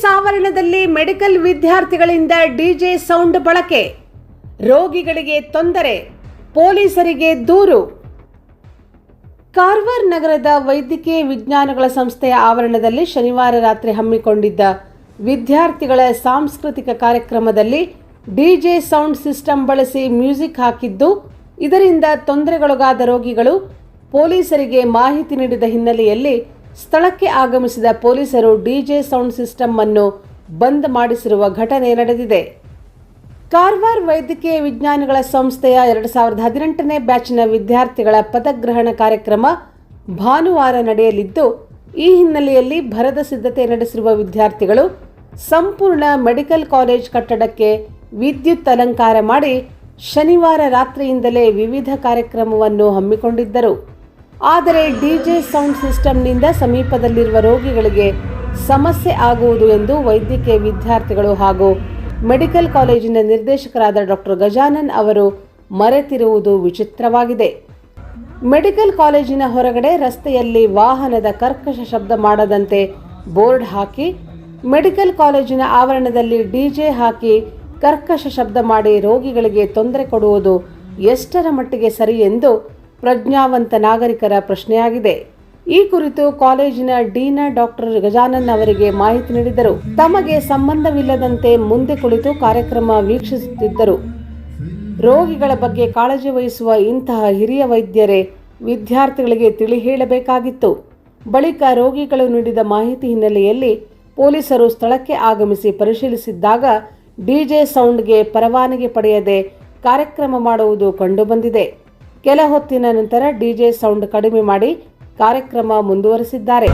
Police ಆವರಣದಲ್ಲಿ medical ವಿದ್ಯಾರ್ಥಿಗಳಿಂದ DJ sound ಬಳಕೆ. ರೋಗಿಗಳಿಗೆ ತೊಂದರೆ, ಪೊಲೀಸರಿಗೆ ದೂರು. ಕಾರವಾರ ನಗರದ ವೈದ್ಯಕೀಯ ವಿಜ್ಞಾನಗಳ ಸಂಸ್ಥೆಯ ಆವರಣದಲ್ಲಿ ಶನಿವಾರ ರಾತ್ರಿ ಹಮ್ಮಿಕೊಂಡಿದ್ದ ವಿದ್ಯಾರ್ಥಿಗಳ ಸಾಂಸ್ಕೃತಿಕ ಕಾರ್ಯಕ್ರಮದಲ್ಲಿ ಡಿಜೆ ಸೌಂಡ್ ಸಿಸ್ಟಮ್ ಬಳಸಿ ಮ್ಯೂಸಿಕ್ ಹಾಕಿದ್ದು, ಇದರಿಂದ ತೊಂದರೆಗೊಳಗಾದ ರೋಗಿಗಳು ಪೊಲೀಸರಿಗೆ ಮಾಹಿತಿ ನೀಡಿದ ಹಿನ್ನೆಲೆಯಲ್ಲಿ ಸ್ಥಳಕ್ಕೆ ಆಗಮಿಸಿದ ಪೊಲೀಸರು ಡಿಜೆ ಸೌಂಡ್ ಸಿಸ್ಟಮ್ ಅನ್ನು ಬಂದ್ ಮಾಡಿಸಿರುವ ಘಟನೆ ನಡೆದಿದೆ. ಕಾರ್ವಾರ್ ವೈದ್ಯಕೀಯ ವಿಜ್ಞಾನಗಳ ಸಂಸ್ಥೆಯ ಎರಡು ಸಾವಿರದ ಹದಿನೆಂಟನೇ ಬ್ಯಾಚ್ನ ವಿದ್ಯಾರ್ಥಿಗಳ ಪದಗ್ರಹಣ ಕಾರ್ಯಕ್ರಮ ಭಾನುವಾರ ನಡೆಯಲಿದ್ದು, ಈ ಹಿನ್ನೆಲೆಯಲ್ಲಿ ಭರದ ಸಿದ್ಧತೆ ನಡೆಸಿರುವ ವಿದ್ಯಾರ್ಥಿಗಳು ಸಂಪೂರ್ಣ ಮೆಡಿಕಲ್ ಕಾಲೇಜ್ ಕಟ್ಟಡಕ್ಕೆ ವಿದ್ಯುತ್ ಅಲಂಕಾರ ಮಾಡಿ ಶನಿವಾರ ರಾತ್ರಿಯಿಂದಲೇ ವಿವಿಧ ಕಾರ್ಯಕ್ರಮವನ್ನು ಹಮ್ಮಿಕೊಂಡಿದ್ದರು. ಆದರೆ ಡಿಜೆ ಸೌಂಡ್ ಸಿಸ್ಟಮ್ನಿಂದ ಸಮೀಪದಲ್ಲಿರುವ ರೋಗಿಗಳಿಗೆ ಸಮಸ್ಯೆ ಆಗುವುದು ಎಂದು ವೈದ್ಯಕೀಯ ವಿದ್ಯಾರ್ಥಿಗಳು ಹಾಗೂ ಮೆಡಿಕಲ್ ಕಾಲೇಜಿನ ನಿರ್ದೇಶಕರಾದ ಡಾಕ್ಟರ್ ಗಜಾನನ್ ಅವರು ಮರೆತಿರುವುದು ವಿಚಿತ್ರವಾಗಿದೆ. ಮೆಡಿಕಲ್ ಕಾಲೇಜಿನ ಹೊರಗಡೆ ರಸ್ತೆಯಲ್ಲಿ ವಾಹನದ ಕರ್ಕಶ ಶಬ್ದ ಮಾಡದಂತೆ ಬೋರ್ಡ್ ಹಾಕಿ, ಮೆಡಿಕಲ್ ಕಾಲೇಜಿನ ಆವರಣದಲ್ಲಿ ಡಿಜೆ ಹಾಕಿ ಕರ್ಕಶ ಶಬ್ದ ಮಾಡಿ ರೋಗಿಗಳಿಗೆ ತೊಂದರೆ ಕೊಡುವುದು ಎಷ್ಟರ ಮಟ್ಟಿಗೆ ಸರಿ ಎಂದು ಪ್ರಜ್ಞಾವಂತ ನಾಗರಿಕರ ಪ್ರಶ್ನೆಯಾಗಿದೆ. ಈ ಕುರಿತು ಕಾಲೇಜಿನ ಡೀನ ಡಾಕ್ಟರ್ ಗಜಾನನ್ ಅವರಿಗೆ ಮಾಹಿತಿ ನೀಡಿದರು ತಮಗೆ ಸಂಬಂಧವಿಲ್ಲದಂತೆ ಮುಂದೆ ಕುಳಿತು ಕಾರ್ಯಕ್ರಮ ವೀಕ್ಷಿಸುತ್ತಿದ್ದರು. ರೋಗಿಗಳ ಬಗ್ಗೆ ಕಾಳಜಿ ವಹಿಸುವ ಇಂತಹ ಹಿರಿಯ ವೈದ್ಯರೇ ವಿದ್ಯಾರ್ಥಿಗಳಿಗೆ ತಿಳಿ ಹೇಳಬೇಕಾಗಿತ್ತು. ಬಳಿಕ ರೋಗಿಗಳು ನೀಡಿದ ಮಾಹಿತಿ ಹಿನ್ನೆಲೆಯಲ್ಲಿ ಪೊಲೀಸರು ಸ್ಥಳಕ್ಕೆ ಆಗಮಿಸಿ ಪರಿಶೀಲಿಸಿದ್ದಾಗ ಡಿಜೆ ಸೌಂಡ್ಗೆ ಪರವಾನಗಿ ಪಡೆಯದೆ ಕಾರ್ಯಕ್ರಮ ಮಾಡುವುದು ಕಂಡುಬಂದಿದೆ. ಕೆಲ ಹೊತ್ತಿನ ನಂತರ ಡಿಜೆ ಸೌಂಡ್ ಕಡಿಮೆ ಮಾಡಿ ಕಾರ್ಯಕ್ರಮ ಮುಂದುವರೆಸಿದ್ದಾರೆ.